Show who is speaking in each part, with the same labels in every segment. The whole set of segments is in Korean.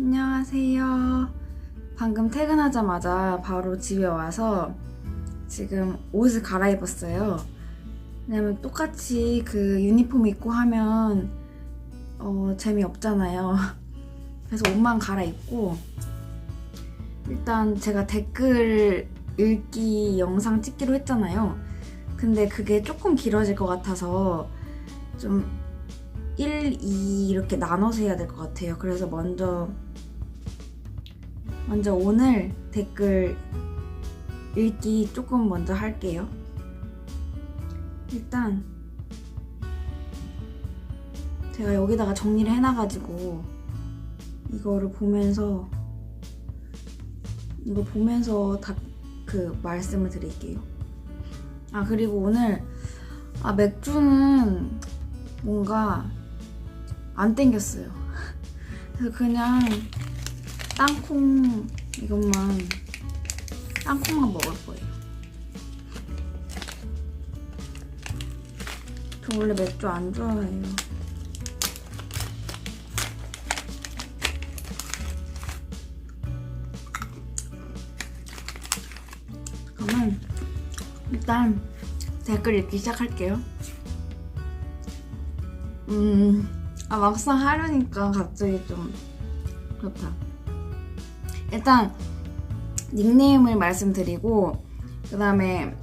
Speaker 1: 안녕하세요. 방금 퇴근하자마자 바로 집에 와서 지금 옷을 갈아입었어요. 왜냐면 똑같이 그 유니폼 입고 하면 어, 재미없잖아요. 그래서 옷만 갈아입고 일단 제가 댓글 읽기 영상 찍기로 했잖아요. 근데 그게 조금 길어질 것 같아서 좀 1, 2 이렇게 나눠서 해야 될 것 같아요. 그래서 먼저 먼저 오늘 댓글 읽기 조금 먼저 할게요. 일단 제가 여기다가 정리를 해놔가지고 이거를 보면서 이거 보면서 다 그 말씀을 드릴게요. 아 그리고 오늘 아 맥주는 뭔가 안 땡겼어요. 그래서 그냥 땅콩 이것만 땅콩만 먹을 거예요. 저 원래 맥주 안 좋아해요. 그러면 일단 댓글 읽기 시작할게요. 음, 아 막상 하려니까 갑자기 좀 그렇다. 일단 닉네임을 말씀드리고 그 다음에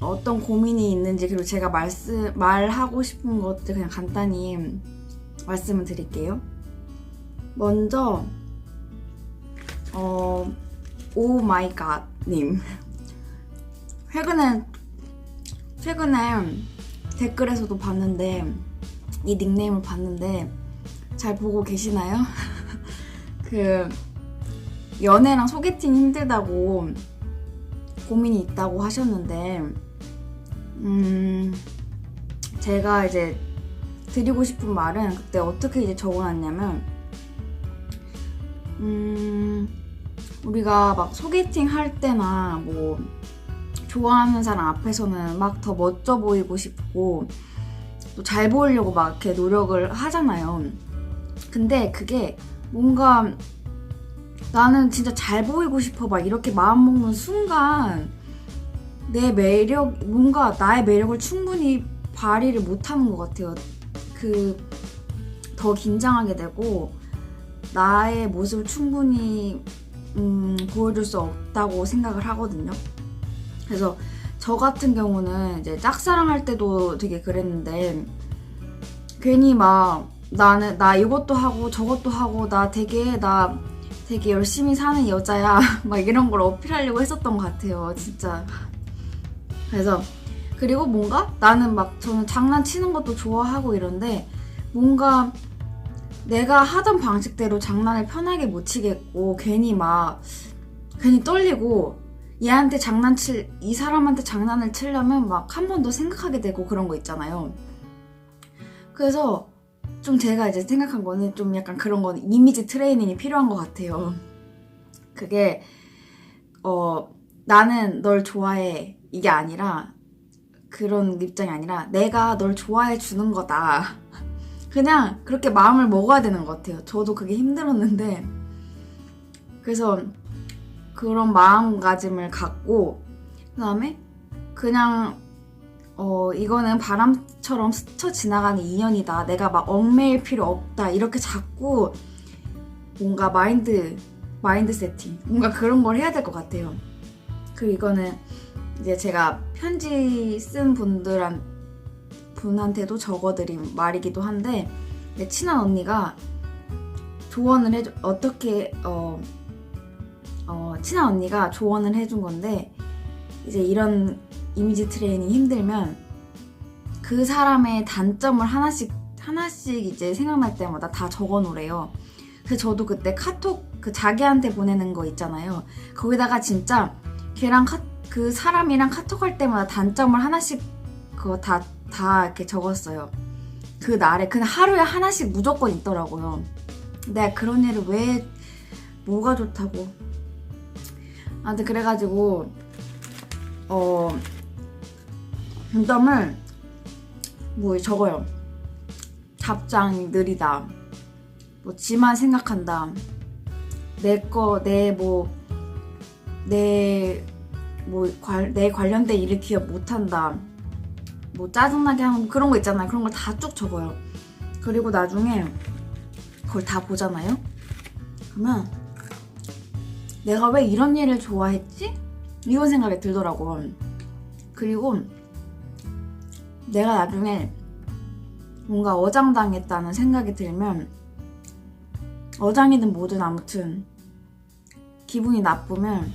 Speaker 1: 어떤 고민이 있는지 그리고 제가 말씀 말하고 싶은 것들 그냥 간단히 말씀을 드릴게요. 먼저 어 오마이갓님 최근에 최근에 댓글에서도 봤는데 이 닉네임을 봤는데 잘 보고 계시나요? 그 연애랑 소개팅 힘들다고 고민이 있다고 하셨는데 음 제가 이제 드리고 싶은 말은 그때 어떻게 이제 적어놨냐면 음 우리가 막 소개팅 할 때나 뭐 좋아하는 사람 앞에서는 막 더 멋져 보이고 싶고 또 잘 보이려고 막 이렇게 노력을 하잖아요. 근데 그게 뭔가 나는 진짜 잘 보이고 싶어 막 이렇게 마음 먹는 순간 내 매력 뭔가 나의 매력을 충분히 발휘를 못하는 것 같아요. 그 더 긴장하게 되고 나의 모습을 충분히 음, 보여줄 수 없다고 생각을 하거든요. 그래서 저 같은 경우는 이제 짝사랑할 때도 되게 그랬는데 괜히 막 나는 나 이것도 하고 저것도 하고 나 되게 나 되게 열심히 사는 여자야 막 이런 걸 어필하려고 했었던 것 같아요 진짜 그래서 그리고 뭔가 나는 막 저는 장난치는 것도 좋아하고 이런데 뭔가 내가 하던 방식대로 장난을 편하게 못 치겠고 괜히 막 괜히 떨리고 얘한테 장난칠 이 사람한테 장난을 치려면 막 한 번 더 생각하게 되고 그런 거 있잖아요. 그래서 좀 제가 이제 생각한 거는 좀 약간 그런 거는 이미지 트레이닝이 필요한 것 같아요. 그게 어 나는 널 좋아해 이게 아니라 그런 입장이 아니라 내가 널 좋아해 주는 거다. 그냥 그렇게 마음을 먹어야 되는 것 같아요. 저도 그게 힘들었는데 그래서 그런 마음가짐을 갖고 그다음에 그냥 어 이거는 바람처럼 스쳐 지나가는 인연이다. 내가 막 얽매일 필요 없다. 이렇게 자꾸 뭔가 마인드 마인드 세팅 뭔가 그런 걸 해야 될 것 같아요. 그리고 이거는 이제 제가 편지 쓴 분들한 분한테도 적어드린 말이기도 한데 내 친한 언니가 조언을 해줘 어떻게 어, 어 친한 언니가 조언을 해준 건데 이제 이런 이미지 트레이닝 힘들면 그 사람의 단점을 하나씩 하나씩 이제 생각날 때마다 다 적어 놓으래요. 그래서 저도 그때 카톡 그 자기한테 보내는 거 있잖아요. 거기다가 진짜 걔랑 카, 그 사람이랑 카톡 할 때마다 단점을 하나씩 그거 다, 다 이렇게 적었어요. 그 날에 그냥 하루에 하나씩 무조건 있더라고요. 내가 그런 일을 왜 뭐가 좋다고. 아무튼 그래가지고 어 단점을 뭐 적어요. 답장 느리다. 뭐 지만 생각한다. 내 거 내 뭐 내 뭐내 관련된 일을 기억 못한다. 뭐 짜증나게 하는 그런 거 있잖아요. 그런 걸 다 쭉 적어요. 그리고 나중에 그걸 다 보잖아요. 그러면 내가 왜 이런 일을 좋아했지? 이런 생각이 들더라고. 그리고 내가 나중에 뭔가 어장당했다는 생각이 들면 어장이든 뭐든 아무튼 기분이 나쁘면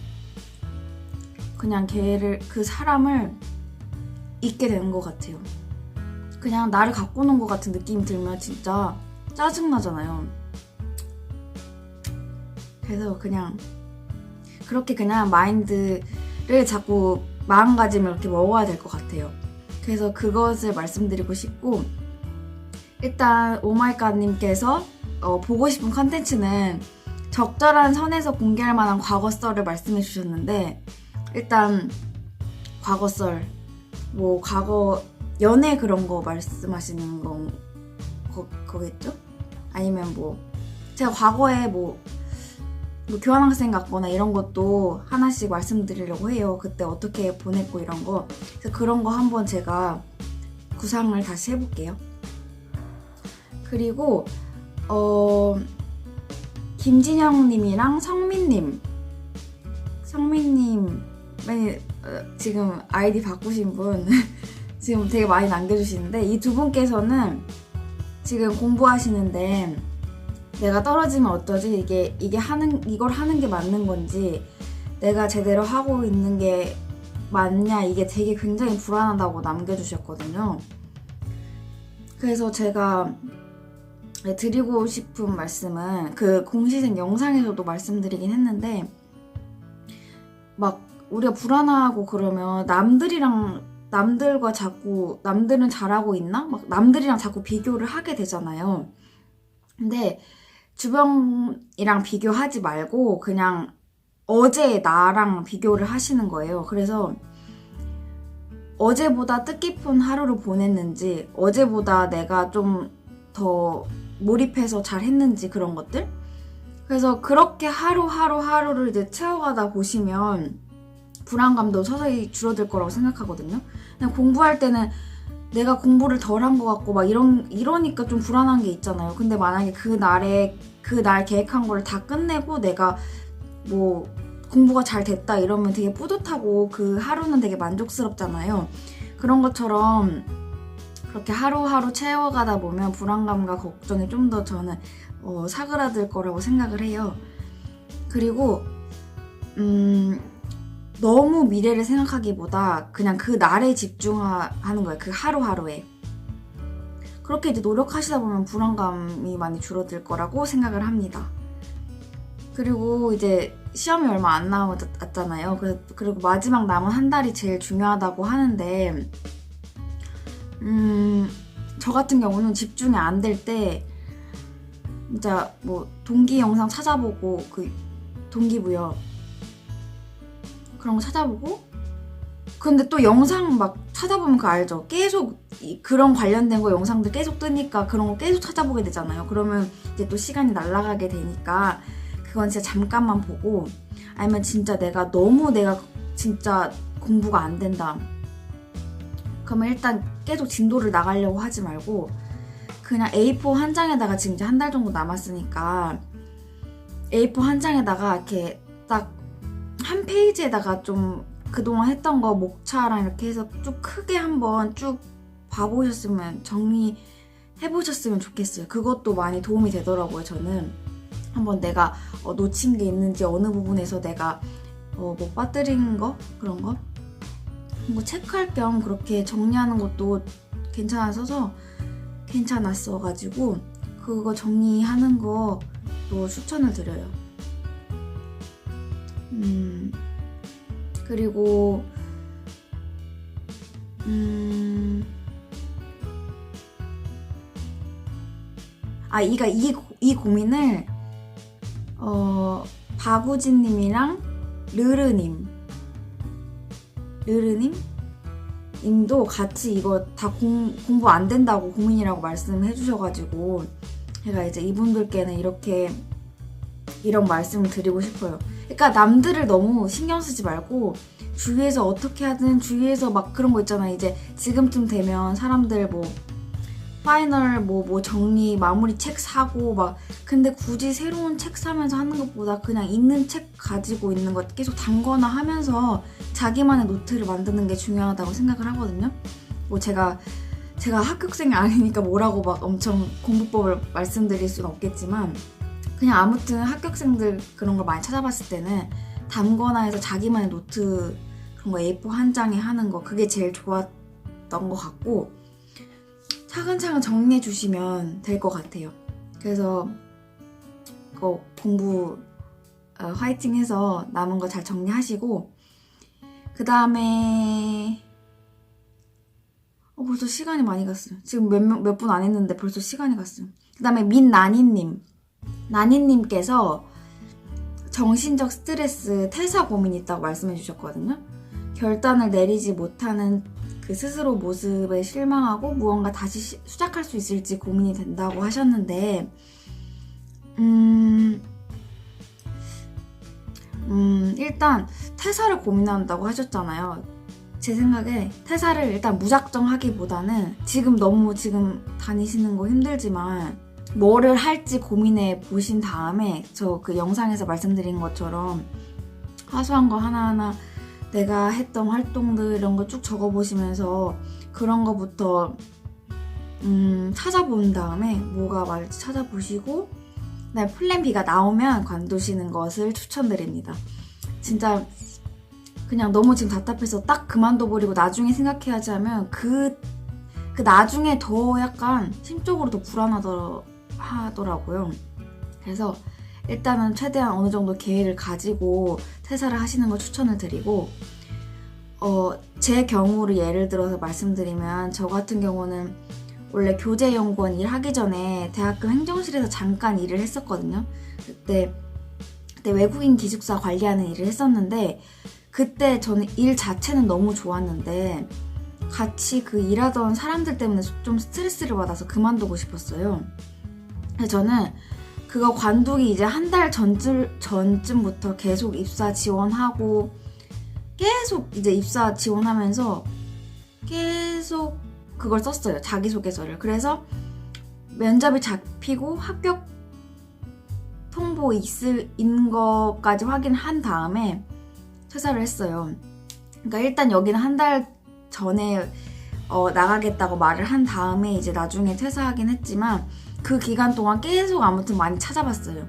Speaker 1: 그냥 걔를 그 사람을 잊게 되는 것 같아요. 그냥 나를 갖고 노는 것 같은 느낌이 들면 진짜 짜증나잖아요. 그래서 그냥 그렇게 그냥 마인드를 자꾸 마음가짐을 이렇게 먹어야 될 것 같아요. 그래서 그것을 말씀드리고 싶고 일단 오마이갓님께서 어, 보고 싶은 컨텐츠는 적절한 선에서 공개할 만한 과거썰을 말씀해 주셨는데 일단 과거썰 뭐 과거 연애 그런 거 말씀하시는 거 거, 거겠죠? 아니면 뭐 제가 과거에 뭐, 뭐 교환학생 같거나 이런 것도 하나씩 말씀드리려고 해요. 그때 어떻게 보냈고 이런 거. 그래서 그런 거 한번 제가 구상을 다시 해볼게요. 그리고 어 김진영님이랑 성민님, 성민님 맨 어, 지금 아이디 바꾸신 분 지금 되게 많이 남겨주시는데 이 두 분께서는 지금 공부하시는데 내가 떨어지면 어쩌지 이게 이게 하는 이걸 하는 게 맞는 건지 내가 제대로 하고 있는 게 맞냐 이게 되게 굉장히 불안하다고 남겨주셨거든요. 그래서 제가 드리고 싶은 말씀은 그 공시생 영상에서도 말씀드리긴 했는데 막 우리가 불안하고 그러면 남들이랑 남들과 자꾸 남들은 잘하고 있나? 막 남들이랑 자꾸 비교를 하게 되잖아요. 근데 주변이랑 비교하지 말고 그냥 어제 나랑 비교를 하시는 거예요. 그래서 어제보다 뜻깊은 하루를 보냈는지, 어제보다 내가 좀 더 몰입해서 잘 했는지 그런 것들? 그래서 그렇게 하루하루 하루를 이제 채워가다 보시면 불안감도 서서히 줄어들 거라고 생각하거든요. 공부할 때는 내가 공부를 덜 한 것 같고 막 이런 이러니까 좀 불안한 게 있잖아요. 근데 만약에 그 날에 그 날 계획한 걸다 끝내고 내가 뭐 공부가 잘 됐다 이러면 되게 뿌듯하고 그 하루는 되게 만족스럽잖아요. 그런 것처럼 그렇게 하루하루 채워가다 보면 불안감과 걱정이 좀 더 저는 어, 사그라들 거라고 생각을 해요. 그리고 음 너무 미래를 생각하기보다 그냥 그 날에 집중하는 거예요. 그 하루하루에. 그렇게 이제 노력하시다 보면 불안감이 많이 줄어들 거라고 생각을 합니다. 그리고 이제 시험이 얼마 안 남았잖아요. 그리고 마지막 남은 한 달이 제일 중요하다고 하는데, 음, 저 같은 경우는 집중이 안 될 때, 진짜 뭐 동기 영상 찾아보고 그 동기부여 그런 거 찾아보고 근데 또 영상 막 찾아보면 그거 알죠? 계속 이- 그런 관련된 거 영상들 계속 뜨니까 그런 거 계속 찾아보게 되잖아요. 그러면 이제 또 시간이 날아가게 되니까 그건 진짜 잠깐만 보고 아니면 진짜 내가 너무 내가 진짜 공부가 안 된다. 그러면 일단 계속 진도를 나가려고 하지 말고 그냥 A4 한 장에다가 지금 이제 한 달 정도 남았으니까 A4 한 장에다가 이렇게 딱 한 페이지에다가 좀 그동안 했던 거 목차랑 이렇게 해서 쭉 크게 한번 쭉 봐보셨으면 정리해보셨으면 좋겠어요. 그것도 많이 도움이 되더라고요, 저는. 한번 내가 어, 놓친 게 있는지 어느 부분에서 내가 어, 뭐 빠뜨린 거? 그런 거? 뭐 체크할 겸 그렇게 정리하는 것도 괜찮아서 괜찮았어가지고 그거 정리하는 거도 추천을 드려요. 음, 그리고, 음, 아, 이가 이, 고- 이 고민을, 어, 박우진님이랑 르르님, 르르님? 님도 같이 이거 다 공, 공부 안 된다고 고민이라고 말씀해 주셔가지고, 제가 이제 이분들께는 이렇게 이런 말씀을 드리고 싶어요. 그러니까 남들을 너무 신경 쓰지 말고 주위에서 어떻게 하든 주위에서 막 그런 거 있잖아. 이제 지금쯤 되면 사람들 뭐 파이널 뭐 뭐 정리 마무리 책 사고 막 근데 굳이 새로운 책 사면서 하는 것보다 그냥 있는 책 가지고 있는 것 계속 담거나 하면서 자기만의 노트를 만드는 게 중요하다고 생각을 하거든요. 뭐 제가 제가 합격생이 아니니까 뭐라고 막 엄청 공부법을 말씀드릴 수는 없겠지만 그냥 아무튼 합격생들 그런 걸 많이 찾아봤을 때는 담거나 해서 자기만의 노트 그런 거 A4 한 장에 하는 거 그게 제일 좋았던 것 같고 차근차근 정리해 주시면 될 것 같아요. 그래서 그 공부 어, 화이팅 해서 남은 거 잘 정리하시고 그 다음에 어, 벌써 시간이 많이 갔어요. 지금 몇분안 했는데 벌써 시간이 갔어요. 그 다음에 민나니님 나니님께서 정신적 스트레스, 퇴사 고민이 있다고 말씀해 주셨거든요. 결단을 내리지 못하는 그 스스로 모습에 실망하고 무언가 다시 시, 시작할 수 있을지 고민이 된다고 하셨는데, 음, 음, 일단 퇴사를 고민한다고 하셨잖아요. 제 생각에 퇴사를 일단 무작정 하기보다는 지금 너무 지금 다니시는 거 힘들지만 뭐를 할지 고민해 보신 다음에 저 그 영상에서 말씀드린 것처럼 사소한 거 하나하나 내가 했던 활동들 이런 거 쭉 적어 보시면서 그런 거부터 음, 찾아본 다음에 뭐가 맞을지 찾아보시고 그다음에 플랜 B가 나오면 관두시는 것을 추천드립니다. 진짜 그냥 너무 지금 답답해서 딱 그만둬버리고 나중에 생각해야지 하면 그, 그 나중에 더 약간 심적으로 더 불안 하더라고요. 그래서 일단은 최대한 어느 정도 계획을 가지고 퇴사를 하시는 걸 추천을 드리고, 어, 제 경우를 예를 들어서 말씀드리면, 저 같은 경우는 원래 교재연구원 일 하기 전에 대학교 행정실에서 잠깐 일을 했었거든요. 그때, 그때 외국인 기숙사 관리하는 일을 했었는데, 그때 저는 일 자체는 너무 좋았는데 같이 그 일하던 사람들 때문에 좀 스트레스를 받아서 그만두고 싶었어요. 저는 그거 관두기 이제 한 달 전쯤, 전쯤부터 계속 입사 지원하고 계속 이제 입사 지원하면서 계속 그걸 썼어요. 자기소개서를. 그래서 면접이 잡히고 합격 통보 있을, 인 것까지 확인한 다음에 퇴사를 했어요. 그러니까 일단 여기는 한 달 전에 어, 나가겠다고 말을 한 다음에 이제 나중에 퇴사하긴 했지만 그 기간 동안 계속 아무튼 많이 찾아봤어요.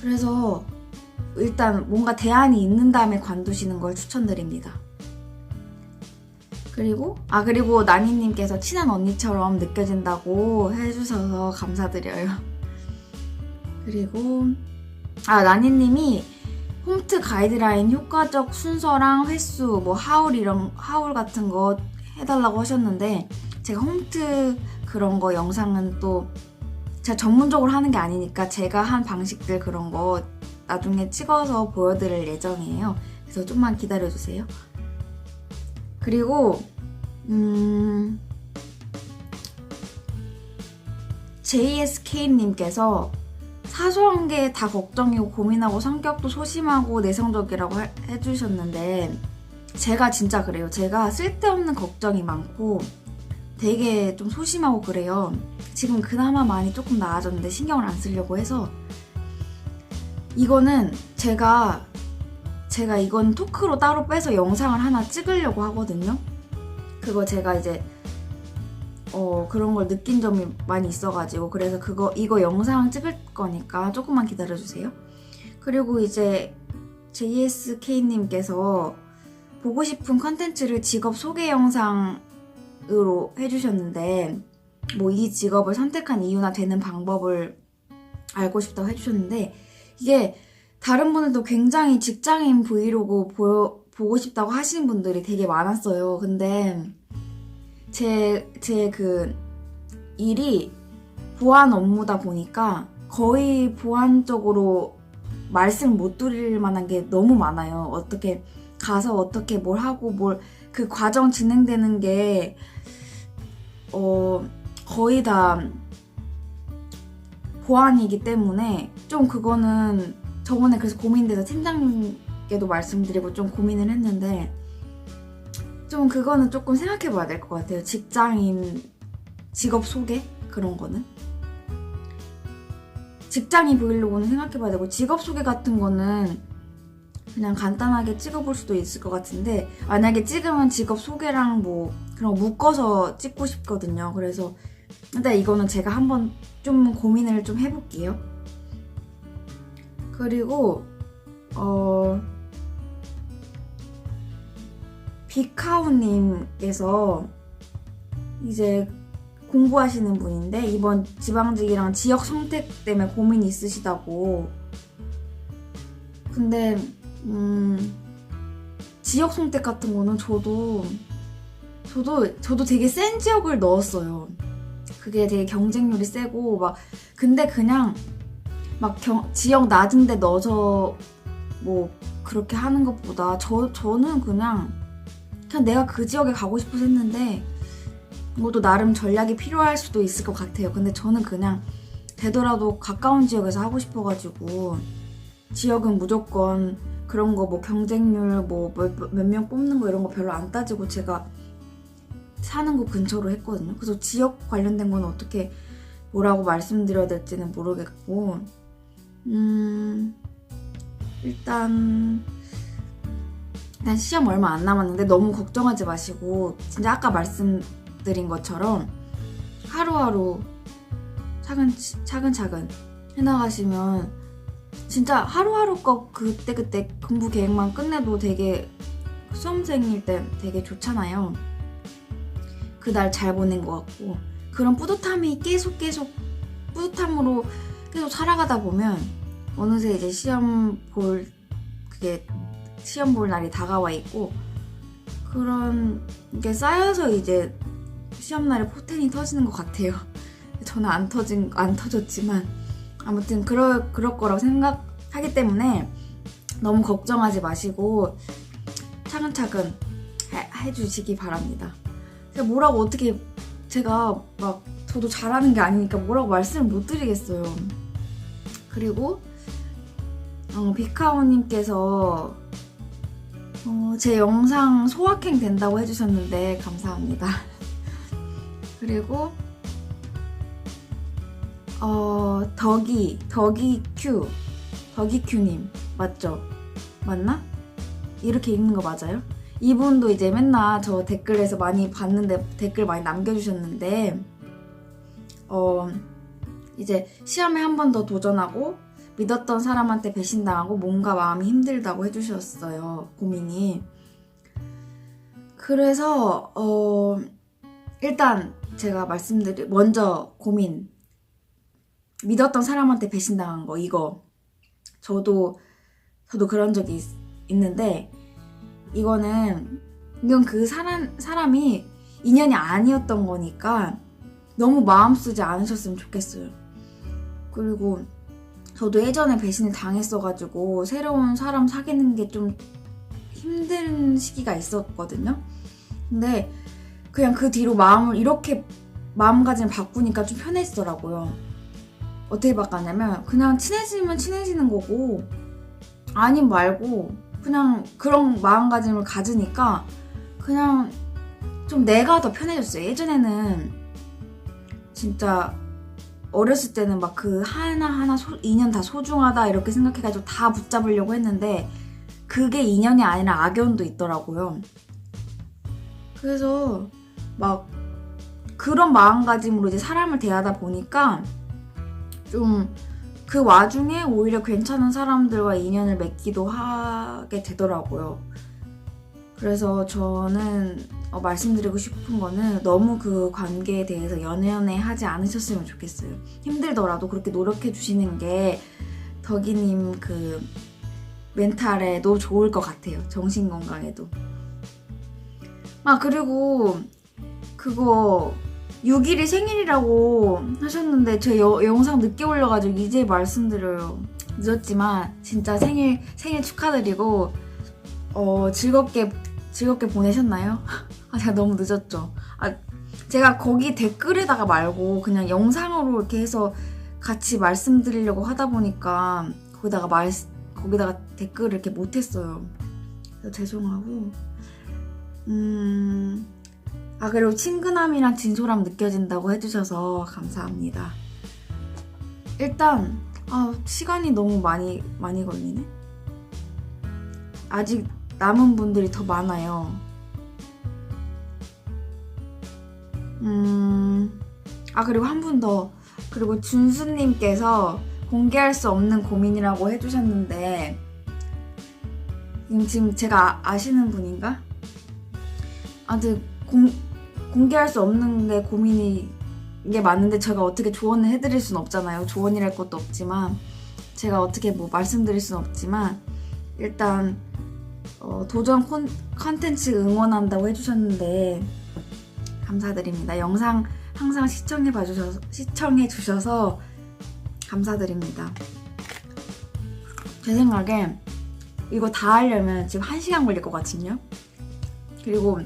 Speaker 1: 그래서 일단 뭔가 대안이 있는 다음에 관두시는 걸 추천드립니다. 그리고 아 그리고 나니님께서 친한 언니처럼 느껴진다고 해주셔서 감사드려요. 그리고 아 나니님이 홈트 가이드라인 효과적 순서랑 횟수, 뭐 하울 이런 하울 같은 거 해달라고 하셨는데 제가 홈트 그런 거 영상은 또 제가 전문적으로 하는 게 아니니까 제가 한 방식들 그런 거 나중에 찍어서 보여드릴 예정이에요. 그래서 좀만 기다려주세요. 그리고 음 JSK님께서 사소한 게 다 걱정이고 고민하고 성격도 소심하고 내성적이라고 해, 해주셨는데 제가 진짜 그래요. 제가 쓸데없는 걱정이 많고 되게 좀 소심하고 그래요. 지금 그나마 많이 조금 나아졌는데 신경을 안 쓰려고 해서 이거는 제가 제가 이건 토크로 따로 빼서 영상을 하나 찍으려고 하거든요. 그거 제가 이제 어, 그런 걸 느낀 점이 많이 있어가지고 그래서 그거 이거 영상 찍을 거니까 조금만 기다려주세요. 그리고 이제 JSK님께서 보고 싶은 컨텐츠를 직업 소개 영상 으로 해주셨는데 뭐 이 직업을 선택한 이유나 되는 방법을 알고 싶다고 해주셨는데 이게 다른 분들도 굉장히 직장인 브이로그 보여, 보고 싶다고 하시는 분들이 되게 많았어요. 근데 제, 제 그 일이 보안 업무다 보니까 거의 보안적으로 말씀 못 드릴 만한 게 너무 많아요. 어떻게 가서 어떻게 뭘 하고 뭘 그 과정 진행되는 게, 어, 거의 다 고안이기 때문에 좀 그거는 저번에 그래서 고민돼서 팀장님께도 말씀드리고 좀 고민을 했는데 좀 그거는 조금 생각해 봐야 될 것 같아요. 직장인 직업 소개 그런 거는 직장인 브이로그는 생각해 봐야 되고 직업 소개 같은 거는 그냥 간단하게 찍어볼 수도 있을 것 같은데 만약에 찍으면 직업 소개랑 뭐 그런 거 묶어서 찍고 싶거든요. 그래서 일단 이거는 제가 한번 좀 고민을 좀 해볼게요. 그리고 어 비카우님께서 이제 공부하시는 분인데 이번 지방직이랑 지역 선택 때문에 고민이 있으시다고. 근데 음 지역 선택 같은 거는 저도 저도 저도 되게 센 지역을 넣었어요. 그게 되게 경쟁률이 세고 막 근데 그냥 막 경, 지역 낮은데 넣어서 뭐 그렇게 하는 것보다 저 저는 그냥 그냥 내가 그 지역에 가고 싶어서 했는데 이것도 나름 전략이 필요할 수도 있을 것 같아요. 근데 저는 그냥 되더라도 가까운 지역에서 하고 싶어가지고 지역은 무조건 그런 거 뭐 경쟁률 뭐 몇 명 뽑는 거 이런 거 별로 안 따지고 제가 사는 곳 근처로 했거든요. 그래서 지역 관련된 건 어떻게 뭐라고 말씀드려야 될지는 모르겠고 음 일단 일단 시험 얼마 안 남았는데 너무 걱정하지 마시고 진짜 아까 말씀드린 것처럼 하루하루 차근 차근차근 해나가시면 진짜 하루하루 거 그때그때 공부 계획만 끝내도 되게 수험생일 때 되게 좋잖아요. 그날 잘 보낸 것 같고 그런 뿌듯함이 계속 계속 뿌듯함으로 계속 살아가다 보면 어느새 이제 시험 볼 그게 시험 볼 날이 다가와 있고 그런 게 쌓여서 이제 시험 날에 포텐이 터지는 것 같아요. 저는 안 터진 안 터졌지만 아무튼 그럴 그럴 거라고 생각하기 때문에 너무 걱정하지 마시고 차근차근 해, 해주시기 바랍니다. 제가 뭐라고 어떻게 제가 막 저도 잘하는 게 아니니까 뭐라고 말씀을 못 드리겠어요. 그리고 어, 비카오님께서 어, 제 영상 소확행 된다고 해주셨는데 감사합니다. 그리고 어 덕이 덕이 큐 덕이 큐님 맞죠? 맞나? 이렇게 읽는 거 맞아요? 이분도 이제 맨날 저 댓글에서 많이 봤는데 댓글 많이 남겨주셨는데 어 이제 시험에 한 번 더 도전하고 믿었던 사람한테 배신당하고 뭔가 마음이 힘들다고 해주셨어요 고민이 그래서 어 일단 제가 말씀드릴 먼저 고민 믿었던 사람한테 배신당한 거 이거 저도 저도 그런 적이 있, 있는데 이거는 이건 그 사람 사람이 인연이 아니었던 거니까 너무 마음 쓰지 않으셨으면 좋겠어요. 그리고 저도 예전에 배신을 당했어가지고 새로운 사람 사귀는 게 좀 힘든 시기가 있었거든요. 근데 그냥 그 뒤로 마음을 이렇게 마음가짐을 바꾸니까 좀 편해지더라고요. 어떻게 바꿨냐면 그냥 친해지면 친해지는 거고 아님 말고 그냥 그런 마음가짐을 가지니까 그냥 좀 내가 더 편해졌어요. 예전에는 진짜 어렸을 때는 막 그 하나하나 소, 인연 다 소중하다 이렇게 생각해가지고 다 붙잡으려고 했는데 그게 인연이 아니라 악연도 있더라고요. 그래서 막 그런 마음가짐으로 이제 사람을 대하다 보니까 좀 그 와중에 오히려 괜찮은 사람들과 인연을 맺기도 하게 되더라고요. 그래서 저는 어, 말씀드리고 싶은 거는 너무 그 관계에 대해서 연연해 하지 않으셨으면 좋겠어요. 힘들더라도 그렇게 노력해 주시는 게 덕이님 그 멘탈에도 좋을 것 같아요. 정신 건강에도. 아 그리고 그거 6일이 생일이라고 하셨는데 제 여- 영상 늦게 올려가지고 이제 말씀드려요. 늦었지만 진짜 생일 생일 축하드리고 어 즐겁게 즐겁게 보내셨나요? 아 제가 너무 늦었죠. 아 제가 거기 댓글에다가 말고 그냥 영상으로 이렇게 해서 같이 말씀드리려고 하다 보니까 거기다가 말 거기다가 댓글을 이렇게 못했어요. 죄송하고 음. 아 그리고 친근함이랑 진솔함 느껴진다고 해주셔서 감사합니다. 일단 아 시간이 너무 많이 많이 걸리네. 아직 남은 분들이 더 많아요. 음. 아 그리고 한 분 더. 그리고 준수님께서 공개할 수 없는 고민이라고 해주셨는데 지금, 지금 제가 아- 아시는 분인가? 아무튼 공, 공개할 수 없는 게 고민이 게 맞는데 제가 어떻게 조언을 해드릴 수는 없잖아요. 조언이랄 것도 없지만 제가 어떻게 뭐 말씀드릴 수는 없지만 일단 어, 도전 콘, 컨텐츠 응원한다고 해주셨는데 감사드립니다. 영상 항상 시청해 봐주셔서 시청해 주셔서 감사드립니다. 제 생각에 이거 다 하려면 지금 1시간 걸릴 것 같거든요. 그리고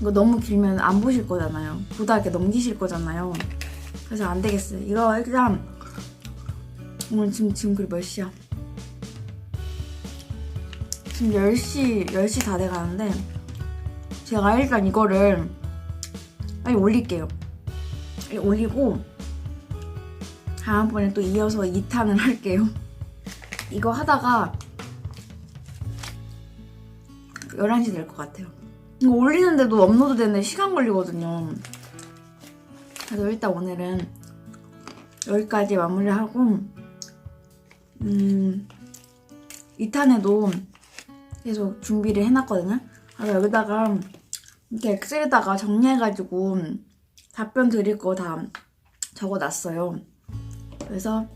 Speaker 1: 이거 너무 길면 안 보실 거잖아요. 보다 이렇게 넘기실 거잖아요. 그래서 안 되겠어요. 이거 일단 오늘 지금 지금 그몇 시야? 지금 10시 10시 다 돼 가는데 제가 일단 이거를 빨리 올릴게요. 빨리 올리고 다음번에 또 이어서 2탄을 할게요. 이거 하다가 11시 될 것 같아요. 이거 올리는데도 업로드 되는데 시간 걸리거든요. 그래서 일단 오늘은 여기까지 마무리하고 음 2탄에도 계속 준비를 해놨거든요. 그래서 여기다가 이렇게 엑셀에다가 정리해가지고 답변 드릴 거 다 적어놨어요. 그래서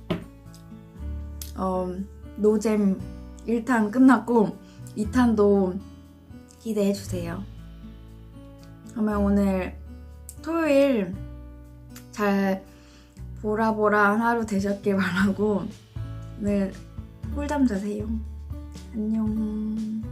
Speaker 1: 어, 노잼 1탄 끝났고 2탄도 기대해주세요. 그러면 오늘 토요일 잘 보라보라한 하루 되셨길 바라고 오늘 꿀잠 자세요. 안녕.